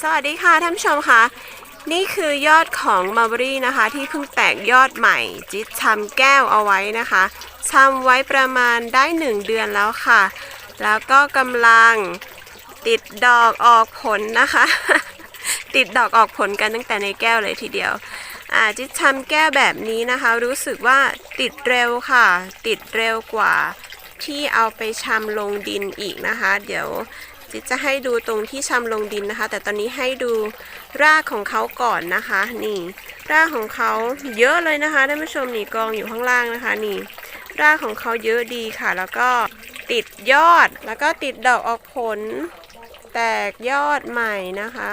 สวัสดีค่ะท่านผู้ชมค่ะ นี่คือยอดของมาร์บรี่นะคะ ที่เพิ่งแตกยอดใหม่ จิตชำแก้วเอาไว้นะคะชำไว้ประมาณได้ 1 เดือนแล้วค่ะ แล้วก็กำลังติดดอกออกผลนะคะ ติดดอกออกผลกันตั้งแต่ในแก้วเลยทีเดียวอาจิตชำแก้วแบบนี้นะคะ รู้สึกว่าติดเร็วค่ะ ติดเร็วกว่าที่เอาไปชำลงดินอีกนะคะ เดี๋ยว จิตจะให้ดูตรงที่ชำลงดินนะคะ แต่ตอนนี้ให้ดูรากของเขาก่อนนะคะ นี่ รากของเขาเยอะเลยนะคะท่านผู้ชมนี่กองอยู่ข้างล่างนะคะ นี่ รากของเขาเยอะดีค่ะ แล้วก็ติดยอดแล้วก็ติดดอกออกผล แตกยอดใหม่นะคะ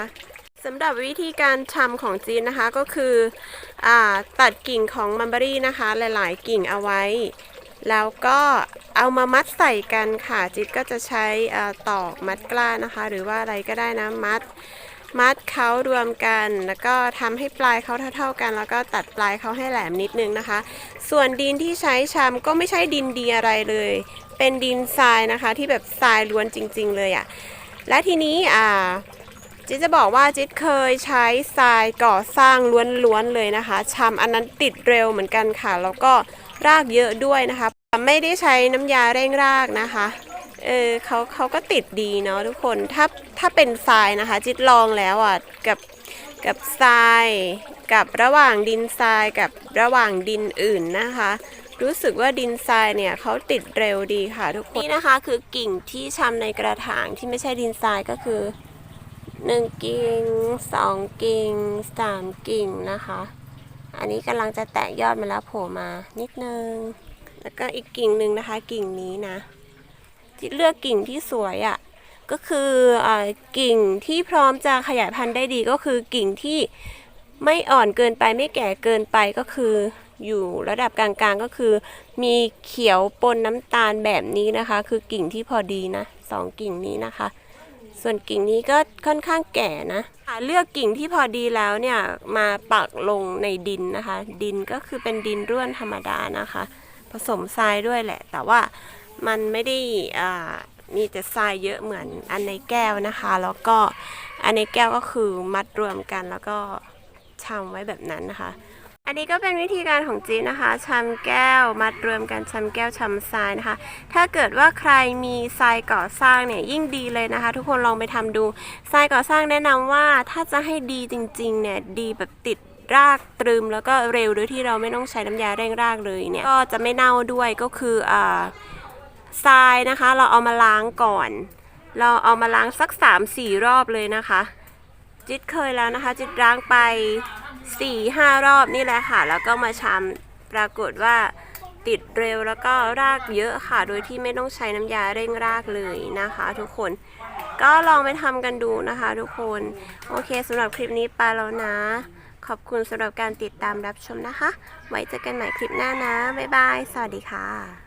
สำหรับวิธีการทำของจีนนะคะก็คืออตัดกิ่งของมัมเบอรี่นะคะ หลาย ๆ กิ่งเอาไว้ แล้วก็ เอามามัดใส่กันค่ะ จิตก็จะใช้ตอกมัดกล้านะคะ หรือว่าอะไรก็ได้นะมัด มัดเขารวมกัน แล้วก็ทำให้ปลายเขาเท่าๆกัน แล้วก็ตัดปลายเขาให้แหลมนิดนึงนะคะ ส่วนดินที่ใช้ชำก็ไม่ใช่ดินดีอะไรเลย เป็นดินทรายนะคะ ที่แบบทรายล้วนจริง ๆ เลยอะ่ะและทีนี้อ่าจิ๊ดจะบอกว่าจิ๊ดเคยใช้ทรายก่อสร้างล้วนๆเลยนะคะชำอันนั้นติดเร็วเหมือนกันค่ะ แล้วก็ รากเยอะด้วยนะคะ ไม่ได้ใช้น้ำยาเร่งรากนะคะเออเขาเขาก็ติดดีเนาะทุกคนถ้าถ้าเป็นทรายนะคะ จิ๊ดลองแล้วอะกับกับทรายกับระหว่างดินทรายกับระหว่างดินอื่นนะคะ รู้สึกว่าดินทรายเนี่ยเขาติดเร็วดีค่ะทุกคนนี่นะคะคือกิ่งที่ชำในกระถางที่ไม่ใช่ดินทรายก็คือหนึ่งกิ่งสองกิ่งสามกิ่งนะคะ อันนี้กำลังจะแตกยอดมาแล้วโผล่มานิดนึง แล้วก็อีกกิ่งหนึ่งนะคะ กิ่งนี้นะที่เลือกกิ่งที่สวยอะ่ะก็คืออากิ่งที่พร้อมจะขยายพันธุ์ได้ดีก็คือกิ่งที่ไม่อ่อนเกินไปไม่แก่เกินไปก็คืออยู่ระดับกลางๆก็คือ มีเขียวปนน้ำตาลแบบนี้นะคะ คือกิ่งที่พอดีนะสองกิ่งนี้นะคะ ส่วนกิ่งนี้ก็ค่อนข้างแก่นะเลือกกิ่งที่พอดีแล้วเนี่ยมาปักลงในดินนะคะ ดินก็คือเป็นดินร่วนธรรมดานะคะ ผสมทรายด้วยแหละ แต่ว่ามันไม่ได้มีแต่ทรายเยอะเหมือนอันในแก้วนะคะ แล้วก็อันในแก้วก็คือมัดรวมกันแล้วก็ชำไว้แบบนั้นนะคะ อันนี้ก็เป็นวิธีการของจีนนะคะชำแก้วมัดรวมกันชำแก้วชำทรายนะคะ ถ้าเกิดว่าใครมีทรายก่อสร้างเนี่ยยิ่งดีเลยนะคะ ทุกคนลองไปทำดูทรายก่อสร้างแนะนำว่าถ้าจะให้ดีจริงๆเนี่ยดีแบบติดรากตรึมแล้วก็เร็วโดยที่เราไม่ต้องใช้น้ำยาเร่งรากเลยเนี่ยก็จะไม่เน่าด้วยก็คืออ่าทรายนะคะ เราเอามาล้างก่อน เราเอามาล้างสัก 3-4 รอบเลยนะคะ จิตเคยแล้วนะคะ จิตล้างไปสี่ห้ารอบนี่แหละค่ะ แล้วก็มาชำปรากฏว่าติดเร็วแล้วก็รากเยอะค่ะ โดยที่ไม่ต้องใช้น้ำยาเร่งรากเลยนะคะ ทุกคนก็ลองไปทำกันดูนะคะ ทุกคน โอเคสำหรับคลิปนี้ไปแล้วนะ ขอบคุณสำหรับการติดตามรับชมนะคะ ไว้เจอกันใหม่คลิปหน้านะ บ๊ายบาย สวัสดีค่ะ